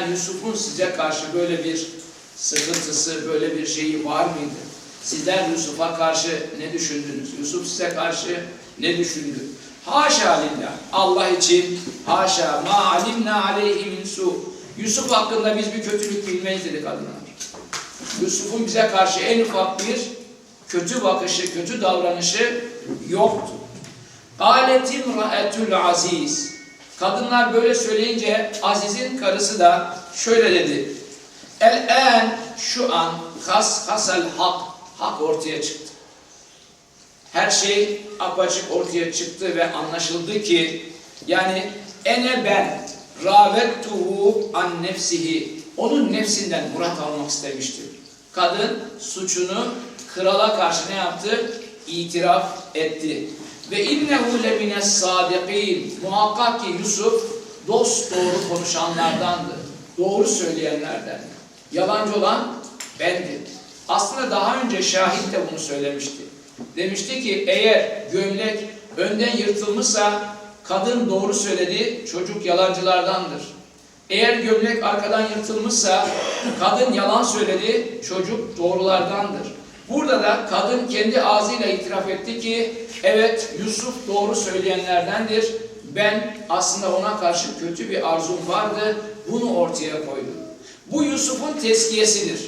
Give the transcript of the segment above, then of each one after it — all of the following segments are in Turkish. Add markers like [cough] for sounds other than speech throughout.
Yani Yusuf'un size karşı böyle bir sıkıntısı, böyle bir şeyi var mıydı? Sizler Yusuf'a karşı ne düşündünüz? Yusuf size karşı ne düşündü? Haşa lillah. Allah için haşa ma alimna aleyhi min su. Yusuf hakkında biz bir kötülük bilmeyiz dedi kadınlar. Yusuf'un bize karşı en ufak bir kötü bakışı, kötü davranışı yoktu. Galetim ra'etul aziz. Kadınlar böyle söyleyince Aziz'in karısı da şöyle dedi. El en şu an has hasel hak. Hak ortaya çıktı. Her şey apaçık ortaya çıktı ve anlaşıldı ki yani ene ben ravettuhu an nefsihi onun nefsinden murat almak istemiştir. Kadın suçunu krala karşı ne yaptı? İtiraf etti. Ve innehu lemines sadikin. Muhakkak ki Yusuf dost doğru konuşanlardandı. Doğru söyleyenlerden. Yalancı olan bendim. Aslında daha önce şahit de bunu söylemişti. Demişti ki eğer gömlek önden yırtılmışsa kadın doğru söyledi, çocuk yalancılardandır. Eğer gömlek arkadan yırtılmışsa kadın yalan söyledi, çocuk doğrulardandır. Burada da kadın kendi ağzıyla itiraf etti ki evet Yusuf doğru söyleyenlerdendir. Ben aslında ona karşı kötü bir arzum vardı. Bunu ortaya koydum. Bu Yusuf'un teskiyesidir.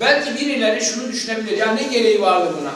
Belki birileri şunu düşünebilir. Ya ne gereği vardı buna?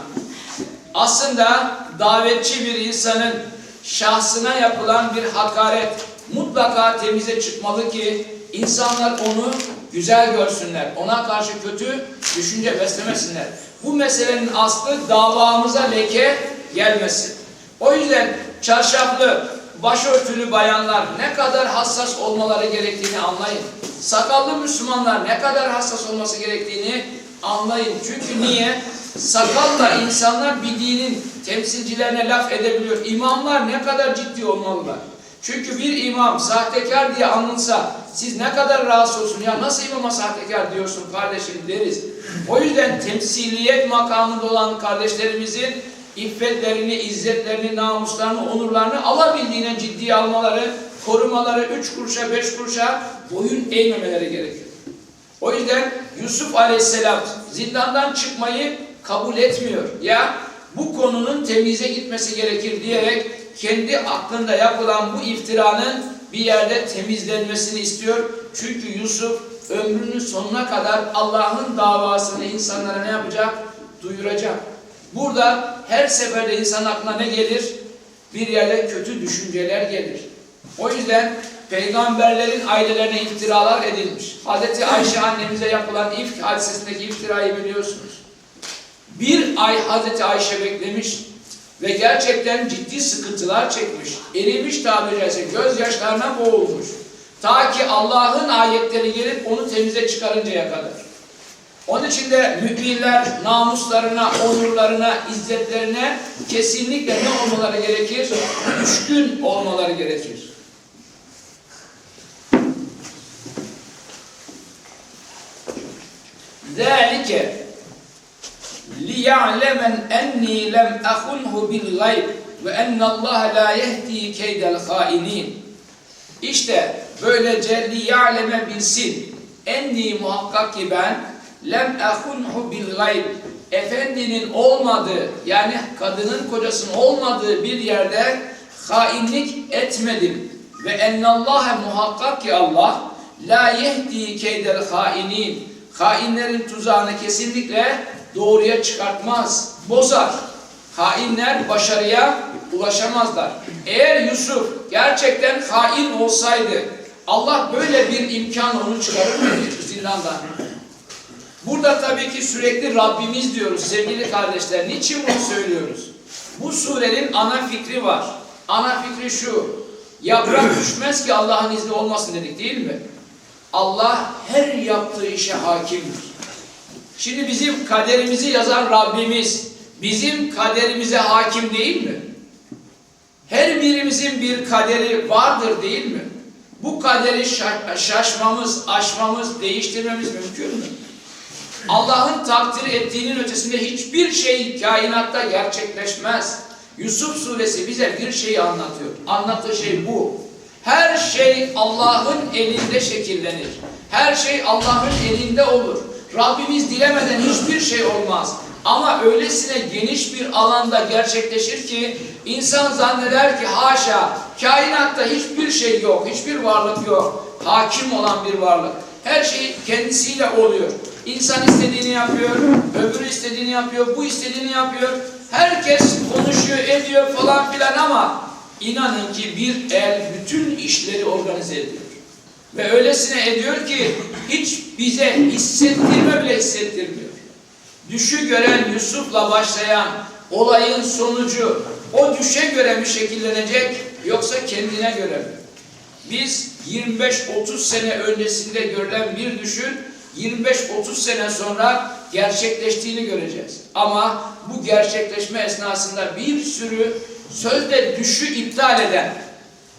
Aslında davetçi bir insanın şahsına yapılan bir hakaret mutlaka temize çıkmalı ki insanlar onu güzel görsünler. Ona karşı kötü düşünce beslemesinler. Bu meselenin aslı davamıza leke gelmesin. O yüzden çarşaflı, başörtülü bayanlar ne kadar hassas olmaları gerektiğini anlayın. Sakallı Müslümanlar ne kadar hassas olması gerektiğini anlayın. Çünkü niye? Sakalla insanlar bir dinin temsilcilerine laf edebiliyor. İmamlar ne kadar ciddi olmalılar. Çünkü bir imam sahtekar diye anılsa siz ne kadar rahatsız olsun ya nasıl imama sahtekar diyorsun kardeşim deriz. O yüzden temsiliyet makamında olan kardeşlerimizin iffetlerini, izzetlerini, namuslarını, onurlarını alabildiğine ciddiye almaları, korumaları üç kuruşa beş kuruşa boyun eğmemeleri gerekiyor. O yüzden Yusuf Aleyhisselam zindandan çıkmayı kabul etmiyor. Ya bu konunun temize gitmesi gerekir diyerek kendi aklında yapılan bu iftiranın bir yerde temizlenmesini istiyor. Çünkü Yusuf ömrünün sonuna kadar Allah'ın davasını insanlara ne yapacak? Duyuracak. Burada her seferde insan aklına ne gelir? Bir yerde kötü düşünceler gelir. O yüzden peygamberlerin ailelerine iftiralar edilmiş. Hazreti Ayşe annemize yapılan ifk hadisesindeki iftirayı biliyorsunuz. Bir ay Hazreti Ayşe beklemiş ve gerçekten ciddi sıkıntılar çekmiş. Erimiş tabiri caizse gözyaşlarına boğulmuş. Ta ki Allah'ın ayetleri gelip onu temize çıkarıncaya kadar. Onun için de müminler namuslarına, onurlarına, izzetlerine kesinlikle ne olmaları gerekir? Düşkün olmaları gerekir. ذَٰلِكَ liya'lemen enni lem ahunhu bil gayb ve ennallaha la yehdi keydel hainin. İşte böylece liya'leme bilsin. Enni muhakkak ki ben lem ahunhu bil gayb. Efendinin olmadığı yani kadının kocasının olmadığı bir yerde hainlik etmedim. Ve ennallaha muhakkak ki Allah la yehdi keydel hainin. Hainlerin tuzağını kesinlikle doğruya çıkartmaz, bozar. Hainler başarıya ulaşamazlar. Eğer Yusuf gerçekten hain olsaydı Allah böyle bir imkan onu çıkarır mıydı zindandan? Burada tabii ki sürekli Rabbimiz diyoruz sevgili kardeşler. Niçin bunu söylüyoruz? Bu surenin ana fikri var. Ana fikri şu. Yaprak [clears throat] düşmez ki Allah'ın izni olmasın dedik değil mi? Allah her yaptığı işe hakimdir. Şimdi bizim kaderimizi yazan Rabbimiz bizim kaderimize hakim değil mi? Her birimizin bir kaderi vardır değil mi? Bu kaderi şaşmamız, aşmamız, değiştirmemiz mümkün mü? Allah'ın takdir ettiğinin ötesinde hiçbir şey kainatta gerçekleşmez. Yusuf suresi bize bir şeyi anlatıyor. Anlattığı şey bu. Her şey Allah'ın elinde şekillenir. Her şey Allah'ın elinde olur. Rabbimiz dilemeden hiçbir şey olmaz. Ama öylesine geniş bir alanda gerçekleşir ki insan zanneder ki haşa kainatta hiçbir şey yok, hiçbir varlık yok. Hakim olan bir varlık. Her şey kendisiyle oluyor. İnsan istediğini yapıyor, öbürü istediğini yapıyor, bu istediğini yapıyor. Herkes konuşuyor, ediyor falan filan ama inanın ki bir el bütün işleri organize ediyor. Ve öylesine ediyor ki hiç bize hissettirme bile hissettirmiyor. Düşü gören Yusuf'la başlayan olayın sonucu o düşe göre mi şekillenecek yoksa kendine göre mi? Biz 25-30 sene öncesinde görülen bir düşün 25-30 sene sonra gerçekleştiğini göreceğiz. Ama bu gerçekleşme esnasında bir sürü sözde düşü iptal eden,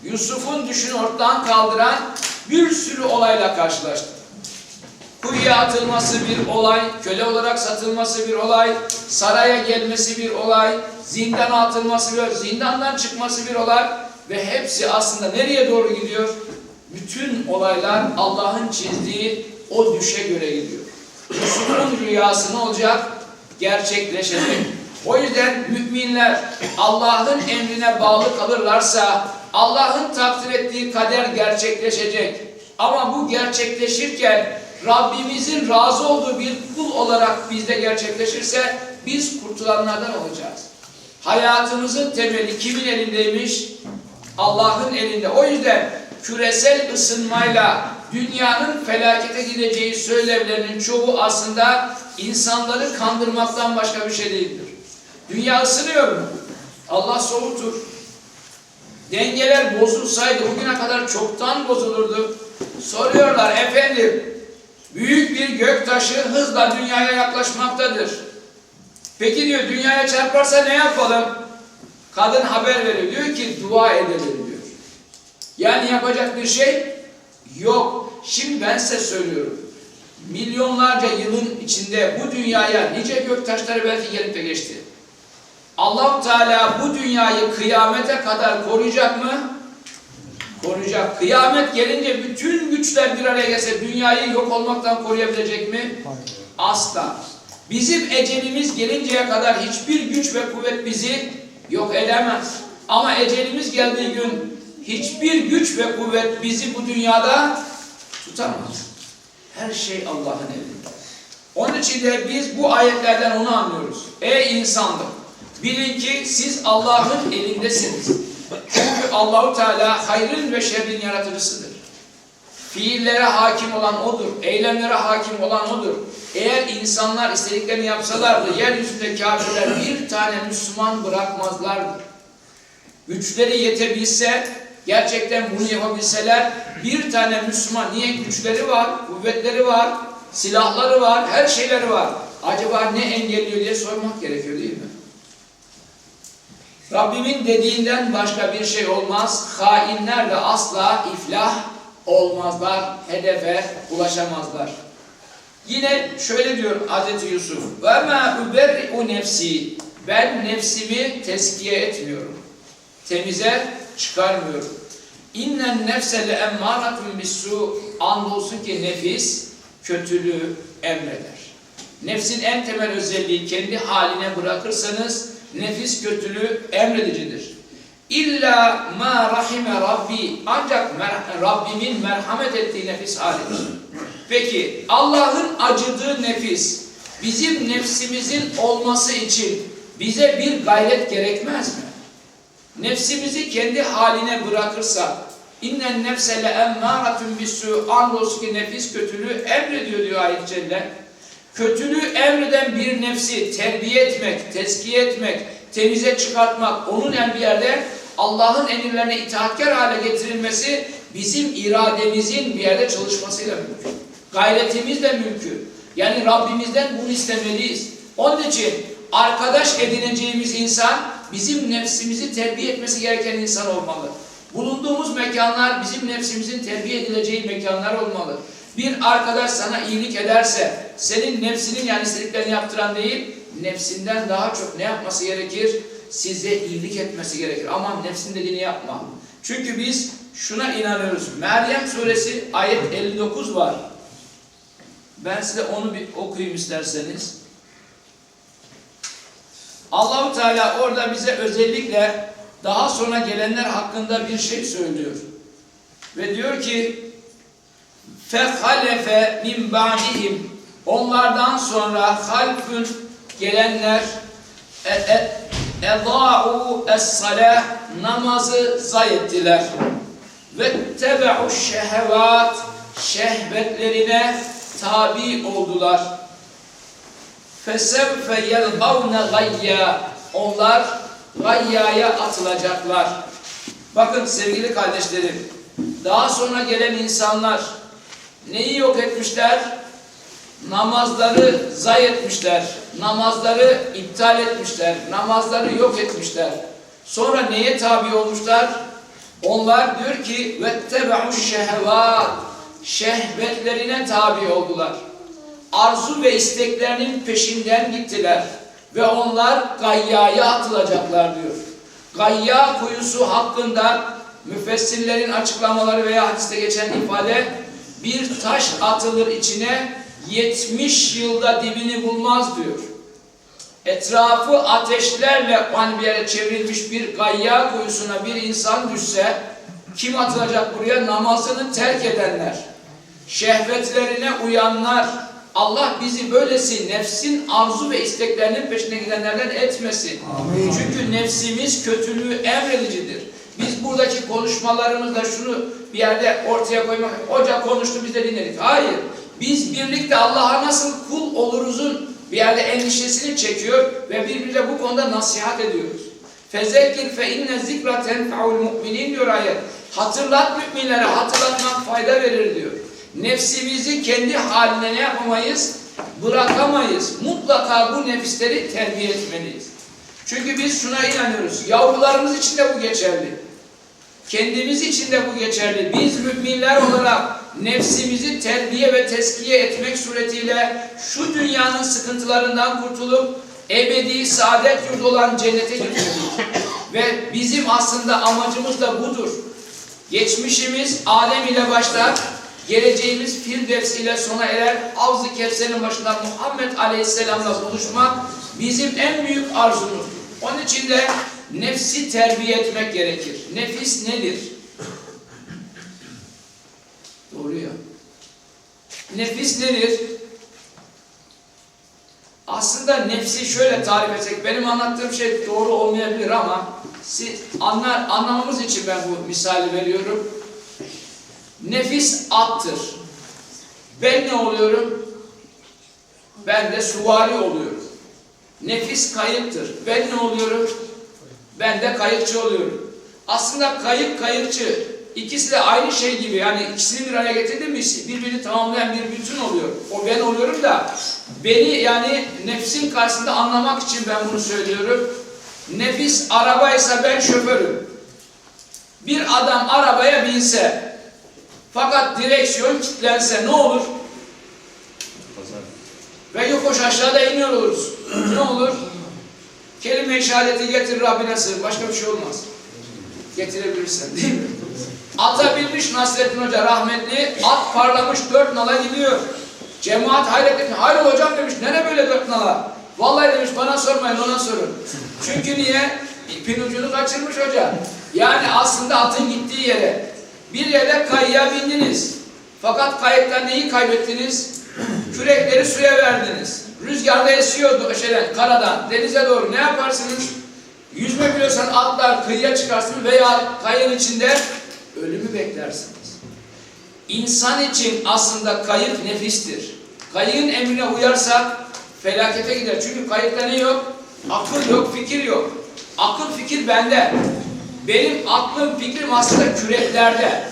Yusuf'un düşünü ortadan kaldıran bir sürü olayla karşılaştık. Kuyuya atılması bir olay, köle olarak satılması bir olay, saraya gelmesi bir olay, zindana atılması bir zindandan çıkması bir olay ve hepsi aslında nereye doğru gidiyor? Bütün olaylar Allah'ın çizdiği o düşe göre gidiyor. Yusuf'un rüyası ne olacak? Gerçekleşecek. O yüzden müminler Allah'ın emrine bağlı kalırlarsa Allah'ın takdir ettiği kader gerçekleşecek. Ama bu gerçekleşirken Rabbimizin razı olduğu bir kul olarak bizde gerçekleşirse biz kurtulanlardan olacağız. Hayatımızın temeli kimin elindeymiş? Allah'ın elinde. O yüzden küresel ısınmayla dünyanın felakete gideceği söylevlerinin çoğu aslında insanları kandırmaktan başka bir şey değildir. Dünya ısınıyor mu? Allah soğutur. Dengeler bozulsaydı bugüne kadar çoktan bozulurdu. Soruyorlar efendim büyük bir göktaşı hızla dünyaya yaklaşmaktadır. Peki diyor dünyaya çarparsa ne yapalım? Kadın haber veriyor. Diyor ki dua edelim diyor. Yani yapacak bir şey yok. Şimdi ben size söylüyorum. Milyonlarca yılın içinde bu dünyaya nice göktaşları belki gelip de geçti. Allah Teala bu dünyayı kıyamete kadar koruyacak mı? Koruyacak. Kıyamet gelince bütün güçler bir araya gelse dünyayı yok olmaktan koruyabilecek mi? Asla. Bizim ecelimiz gelinceye kadar hiçbir güç ve kuvvet bizi yok edemez. Ama ecelimiz geldiği gün hiçbir güç ve kuvvet bizi bu dünyada tutamaz. Her şey Allah'ın elinde. Onun için de biz bu ayetlerden onu anlıyoruz. Ey insanlık! Bilin ki siz Allah'ın elindesiniz. Çünkü Allahu Teala hayrın ve şerrin yaratıcısıdır. Fiillere hakim olan O'dur. Eylemlere hakim olan O'dur. Eğer insanlar istediklerini yapsalardı, yeryüzünde kafirler bir tane Müslüman bırakmazlardı. Güçleri yetebilse, gerçekten bunu yapabilseler, bir tane Müslüman, niye güçleri var, kuvvetleri var, silahları var, her şeyleri var. Acaba ne engelliyor diye sormak gerekiyor? Rabbimin dediğinden başka bir şey olmaz. Hainler de asla iflah olmazlar, hedefe ulaşamazlar. Yine şöyle diyor Hz. Yusuf. Ma uberri'u nefsi. Ben nefsimi teskiye etmiyorum. Temize çıkarmıyorum. İnnen nefse le emmâratun bissu. Andolsun ki nefis kötülüğü emreder. Nefsin en temel özelliği kendi haline bırakırsanız nefis kötülüğü emredicidir. İlla ma rahime Rabbi ancak mer Rabbimin merhamet ettiği nefis hariç. Peki Allah'ın acıdığı nefis bizim nefsimizin olması için bize bir gayret gerekmez mi? Nefsimizi kendi haline bırakırsa innen nefse le emmâratun bisû andolsun ki nefis kötülüğü emrediyor diyor ayet celle. Kötülüğü emreden bir nefsi terbiye etmek, teskiye etmek, temize çıkartmak, onun en bir yerde Allah'ın emirlerine itaatkar hale getirilmesi bizim irademizin bir yerde çalışmasıyla mümkün. Gayretimizle mümkün. Yani Rabbimizden bunu istemeliyiz. Onun için arkadaş edineceğimiz insan bizim nefsimizi terbiye etmesi gereken insan olmalı. Bulunduğumuz mekanlar bizim nefsimizin terbiye edileceği mekanlar olmalı. Bir arkadaş sana iyilik ederse, senin nefsinin yani istediklerini yaptıran değil, nefsinden daha çok ne yapması gerekir? Size iyilik etmesi gerekir. Aman nefsin dediğini yapma. Çünkü biz şuna inanıyoruz. Meryem suresi ayet 59 var. Ben size onu bir okuyayım isterseniz. Allahu Teala orada bize özellikle daha sonra gelenler hakkında bir şey söylüyor. Ve diyor ki فَخَلَفَ min ba'dihim Onlardan sonra halfün gelenler e, e, edâ'u es-salâh namazı zayettiler. Ve tebe'u şehevat şehvetlerine tabi oldular. Fesevfe yelgavne gayya onlar gayyaya atılacaklar. Bakın sevgili kardeşlerim, daha sonra gelen insanlar neyi yok etmişler? Namazları zayi etmişler, namazları iptal etmişler, namazları yok etmişler. Sonra neye tabi olmuşlar? Onlar diyor ki vettebe'u şehvat şehvetlerine tabi oldular. Arzu ve isteklerinin peşinden gittiler ve onlar gayyaya atılacaklar diyor. Gayya kuyusu hakkında müfessirlerin açıklamaları veya hadiste geçen ifade bir taş atılır içine 70 yılda dibini bulmaz diyor. Etrafı ateşlerle hani bir yere çevrilmiş bir gayya kuyusuna bir insan düşse kim atılacak buraya? Namazını terk edenler, şehvetlerine uyanlar. Allah bizi böylesi nefsin arzu ve isteklerinin peşine gidenlerden etmesin. Amin. Çünkü nefsimiz kötülüğü emredicidir. Biz buradaki konuşmalarımızla şunu bir yerde ortaya koymak, hoca konuştu biz de dinledik. Hayır. Biz birlikte Allah'a nasıl kul oluruzun bir yerde endişesini çekiyor ve birbirine bu konuda nasihat ediyoruz. Fezekkir fe inne zikra tenfa'ul mu'minin diyor ayet. Hatırlat müminlere, hatırlatmak fayda verir diyor. Nefsimizi kendi haline ne yapamayız? Bırakamayız. Mutlaka bu nefisleri terbiye etmeliyiz. Çünkü biz şuna inanıyoruz. Yavrularımız için de bu geçerli. Kendimiz için de bu geçerli. Biz müminler olarak nefsimizi terbiye ve teskiye etmek suretiyle şu dünyanın sıkıntılarından kurtulup ebedi saadet yurdu olan cennete gitmeliyiz. Ve bizim aslında amacımız da budur. Geçmişimiz Adem ile başlar, geleceğimiz Firdevs ile sona erer. Avz-ı Kevser'in başında Muhammed Aleyhisselam'la buluşmak bizim en büyük arzumuz. Onun için de nefsi terbiye etmek gerekir. Nefis nedir? Doğru ya. Nefis nedir? Aslında nefsi şöyle tarif etsek, benim anlattığım şey doğru olmayabilir ama siz anlar, anlamamız için ben bu misali veriyorum. Nefis attır. Ben ne oluyorum? Ben de suvari oluyorum. Nefis kayıktır. Ben ne oluyorum? Ben de kayıkçı oluyorum. Aslında kayık kayıkçı ikisi de aynı şey gibi. Yani ikisini bir araya getirdim mi birbirini tamamlayan bir bütün oluyor. O ben oluyorum da beni yani nefsin karşısında anlamak için ben bunu söylüyorum. Nefis arabaysa ben şoförüm. Bir adam arabaya binse fakat direksiyon kilitlense ne olur? Ve yokuş aşağıda iniyor oluruz. ne olur? Kelime-i şehadeti getir Rabbine sığır. Başka bir şey olmaz. Getirebilirsen değil mi? Ata binmiş Hoca rahmetli. At parlamış dört nala gidiyor. Cemaat hayret etmiş. Hayır hocam demiş. Nere böyle dört nala? Vallahi demiş bana sormayın ona sorun. Çünkü niye? İpin ucunu kaçırmış hoca. Yani aslında atın gittiği yere. Bir yere kayıya bindiniz. Fakat kayıkta neyi kaybettiniz? Kürekleri suya verdiniz. Rüzgarda esiyor şeyden, karadan, denize doğru. Ne yaparsınız? Yüzme biliyorsan atlar kıyıya çıkarsın veya kayın içinde ölümü beklersiniz. İnsan için aslında kayık nefistir. Kayığın emrine uyarsak felakete gider. Çünkü kayıkta ne yok? Akıl yok, fikir yok. Akıl fikir bende. Benim aklım, fikrim aslında küreklerde.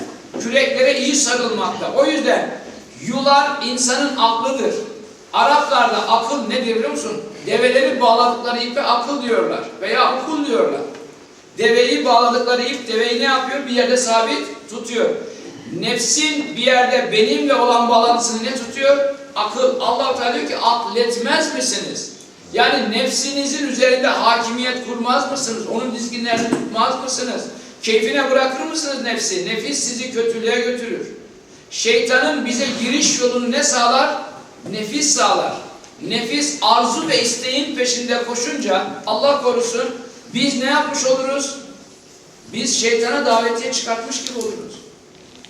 Küreklere iyi sarılmakta. O yüzden yular insanın aklıdır. Araplarda akıl nedir biliyor musun? Develeri bağladıkları ipe akıl diyorlar veya akıl diyorlar. Deveyi bağladıkları ip deveyi ne yapıyor? Bir yerde sabit tutuyor. Nefsin bir yerde benimle olan bağlantısını ne tutuyor? Akıl. allah Teala diyor ki akletmez misiniz? Yani nefsinizin üzerinde hakimiyet kurmaz mısınız? Onun dizginlerini tutmaz mısınız? Keyfine bırakır mısınız nefsi? Nefis sizi kötülüğe götürür. Şeytanın bize giriş yolunu ne sağlar? Nefis sağlar. Nefis arzu ve isteğin peşinde koşunca Allah korusun biz ne yapmış oluruz? Biz şeytana davetiye çıkartmış gibi oluruz.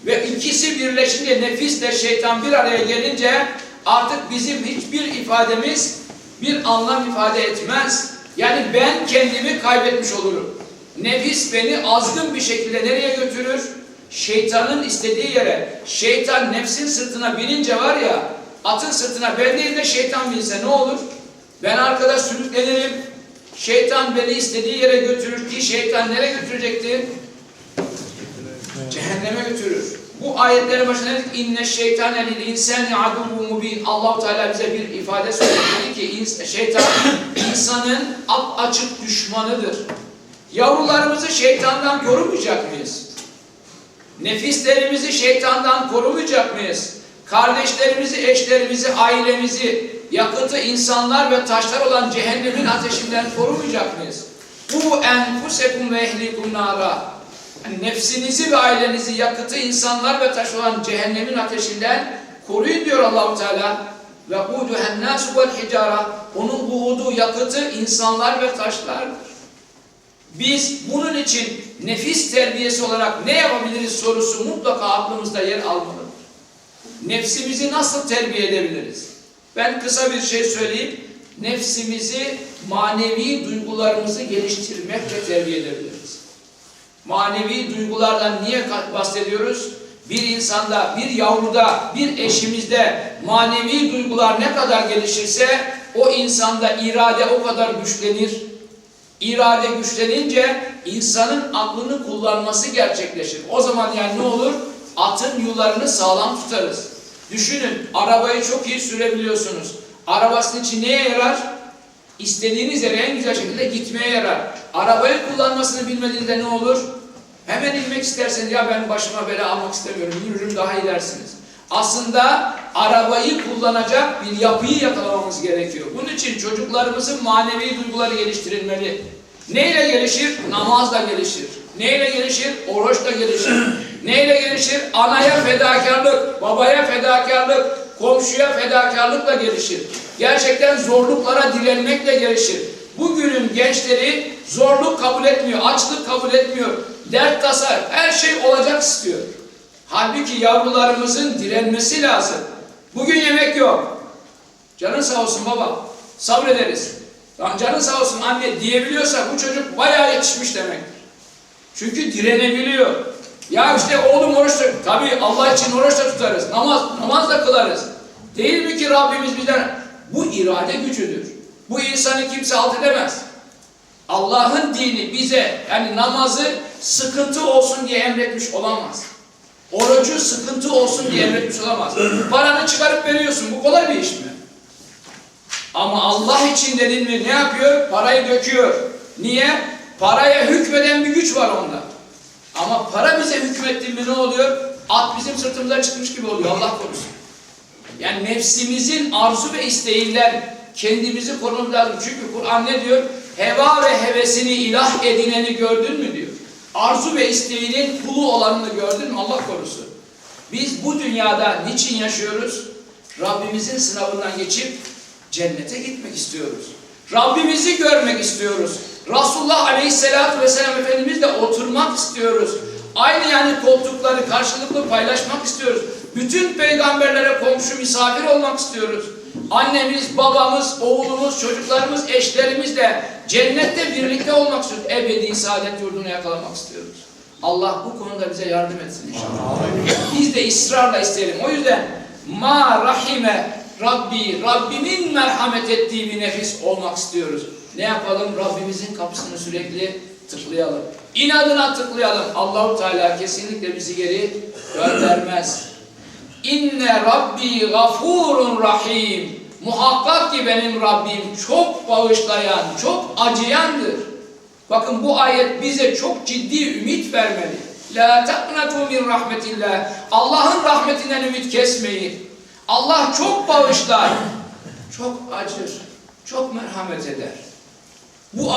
Ve ikisi birleşince nefisle şeytan bir araya gelince artık bizim hiçbir ifademiz bir anlam ifade etmez. Yani ben kendimi kaybetmiş olurum. Nefis beni azgın bir şekilde nereye götürür? Şeytanın istediği yere. Şeytan nefsin sırtına binince var ya, atın sırtına ben değil de şeytan binse ne olur? Ben arkada sürüklenirim. Şeytan beni istediği yere götürür ki şeytan nereye götürecekti? Cehenneme götürür. Bu ayetlerin başında dedik inne şeytane lil insani aduwwun mubin. Allahu Teala bize bir ifade söyledi ki şeytan insanın ap açık düşmanıdır. Yavrularımızı şeytandan korumayacak mıyız? Nefislerimizi şeytandan korumayacak mıyız? Kardeşlerimizi, eşlerimizi, ailemizi, yakıtı insanlar ve taşlar olan cehennemin ateşinden korumayacak mıyız? Bu enfusekum ve ehlikum nara. Nefsinizi ve ailenizi yakıtı insanlar ve taş olan cehennemin ateşinden koruyun diyor Allahu Teala. Ve udu hennasu vel hicara. Onun buğdu yakıtı insanlar ve taşlardır. Biz bunun için nefis terbiyesi olarak ne yapabiliriz sorusu mutlaka aklımızda yer almalıdır. Nefsimizi nasıl terbiye edebiliriz? Ben kısa bir şey söyleyip nefsimizi manevi duygularımızı geliştirmekle terbiye edebiliriz. Manevi duygulardan niye bahsediyoruz? Bir insanda, bir yavruda, bir eşimizde manevi duygular ne kadar gelişirse o insanda irade o kadar güçlenir. İrade güçlenince insanın aklını kullanması gerçekleşir. O zaman yani ne olur? Atın yularını sağlam tutarız. Düşünün, arabayı çok iyi sürebiliyorsunuz. Arabasının için neye yarar? İstediğiniz yere en güzel şekilde gitmeye yarar. Arabayı kullanmasını bilmediğinizde ne olur? Hemen inmek isterseniz ya ben başıma bela almak istemiyorum, yürürüm daha iyi. Aslında arabayı kullanacak bir yapıyı yakalamamız gerekiyor. Bunun için çocuklarımızın manevi duyguları geliştirilmeli. Neyle gelişir? Namazla gelişir. Neyle gelişir? Oruçla gelişir. Neyle gelişir? Anaya fedakarlık, babaya fedakarlık, komşuya fedakarlıkla gelişir. Gerçekten zorluklara direnmekle gelişir. Bugünün gençleri zorluk kabul etmiyor, açlık kabul etmiyor, dert tasa, her şey olacak istiyor. Halbuki yavrularımızın direnmesi lazım. Bugün yemek yok. Canın sağ olsun baba. Sabrederiz. Lan canın sağ olsun anne diyebiliyorsa bu çocuk bayağı yetişmiş demektir. Çünkü direnebiliyor. Ya işte oğlum oruç tut. Tabii Allah için oruç da tutarız. Namaz, namaz da kılarız. Değil mi ki Rabbimiz bizden? Bu irade gücüdür. Bu insanı kimse alt edemez. Allah'ın dini bize yani namazı sıkıntı olsun diye emretmiş olamaz. Orucu sıkıntı olsun diye emretmiş olamaz. Paranı çıkarıp veriyorsun. Bu kolay bir iş mi? Ama Allah için dedin mi ne yapıyor? Parayı döküyor. Niye? Paraya hükmeden bir güç var onda. Ama para bize hükmetti mi ne oluyor? At bizim sırtımıza çıkmış gibi oluyor. Allah korusun. Yani nefsimizin arzu ve isteğinden kendimizi korumamız lazım. Çünkü Kur'an ne diyor? Heva ve hevesini ilah edineni gördün mü diyor. Arzu ve isteğinin kulu olanını gördün mü? Allah korusun. Biz bu dünyada niçin yaşıyoruz? Rabbimizin sınavından geçip cennete gitmek istiyoruz. Rabbimizi görmek istiyoruz. Resulullah Aleyhisselatü Vesselam Efendimizle oturmak istiyoruz. Aynı yani koltukları karşılıklı paylaşmak istiyoruz. Bütün peygamberlere komşu misafir olmak istiyoruz. Annemiz, babamız, oğlumuz, çocuklarımız, eşlerimizle cennette birlikte olmak istiyoruz. Ebedi saadet yurdunu yakalamak istiyoruz. Allah bu konuda bize yardım etsin inşallah. Biz de ısrarla isteyelim. O yüzden ma rahime Rabbi, Rabbimin merhamet ettiği bir nefis olmak istiyoruz. Ne yapalım? Rabbimizin kapısını sürekli tıklayalım. İnadına tıklayalım. Allahu Teala kesinlikle bizi geri göndermez. İnne Rabbi gafurun rahim. Muhakkak ki benim Rabbim çok bağışlayan, çok acıyandır. Bakın bu ayet bize çok ciddi ümit vermeli. La taqnatu min rahmetillah. Allah'ın rahmetinden ümit kesmeyin. Allah çok bağışlar, çok acır, çok merhamet eder. Bu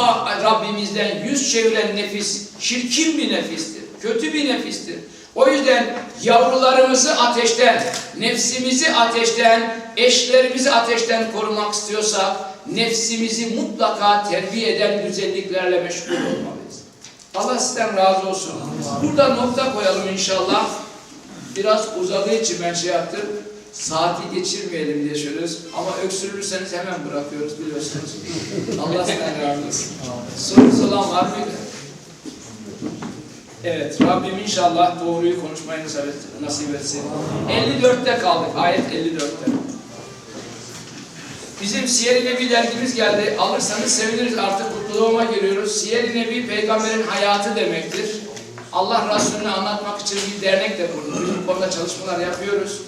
Rabbimizden yüz çeviren nefis çirkin bir nefistir. Kötü bir nefistir. O yüzden yavrularımızı ateşten, nefsimizi ateşten, eşlerimizi ateşten korumak istiyorsak nefsimizi mutlaka terbiye eden güzelliklerle meşgul olmalıyız. Allah sizden razı olsun. Burada nokta koyalım inşallah. Biraz uzadığı için ben şey yaptım. Saati geçirmeyelim diye söylüyoruz. Ama öksürürseniz hemen bırakıyoruz biliyorsunuz. Allah sizden razı olsun. Sorusu olan var mıydı? Evet, Rabbim inşallah doğruyu konuşmayı nasip et- nasip etsin. 54'te kaldık, ayet 54'te. Bizim Siyer-i Nebi dergimiz geldi. Alırsanız seviniriz artık mutluluğuma giriyoruz. Siyer-i Nebi peygamberin hayatı demektir. Allah Resulü'nü anlatmak için bir dernek de kurduk. Konuda çalışmalar yapıyoruz.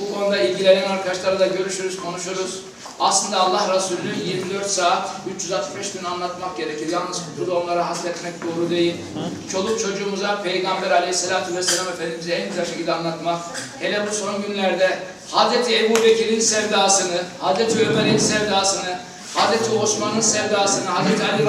Bu konuda ilgilenen arkadaşlarla da görüşürüz, konuşuruz. Aslında Allah Resulü'nü 24 saat, 365 gün anlatmak gerekir. Yalnız burada onlara hasretmek doğru değil. Çoluk çocuğumuza Peygamber Aleyhisselatü Vesselam Efendimiz'i en güzel şekilde anlatmak. Hele bu son günlerde Hazreti Ebu Bekir'in sevdasını, Hazreti Ömer'in sevdasını, Hazreti Osman'ın sevdasını, Hazreti Ali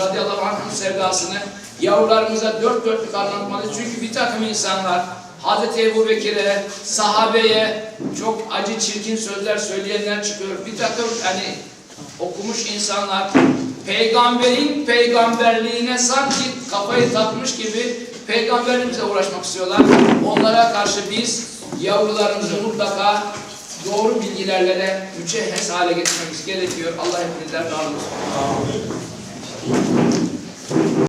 radıyallahu anh'ın sevdasını yavrularımıza dört dörtlük anlatmalıyız. Çünkü bir takım insanlar Hazreti Ebu Bekir'e, sahabeye çok acı çirkin sözler söyleyenler çıkıyor. Bir takım hani okumuş insanlar peygamberin peygamberliğine sanki kafayı takmış gibi peygamberimize uğraşmak istiyorlar. Onlara karşı biz yavrularımızı mutlaka doğru bilgilerle de mücehhez hale getirmemiz gerekiyor. Allah hepinizden razı olsun.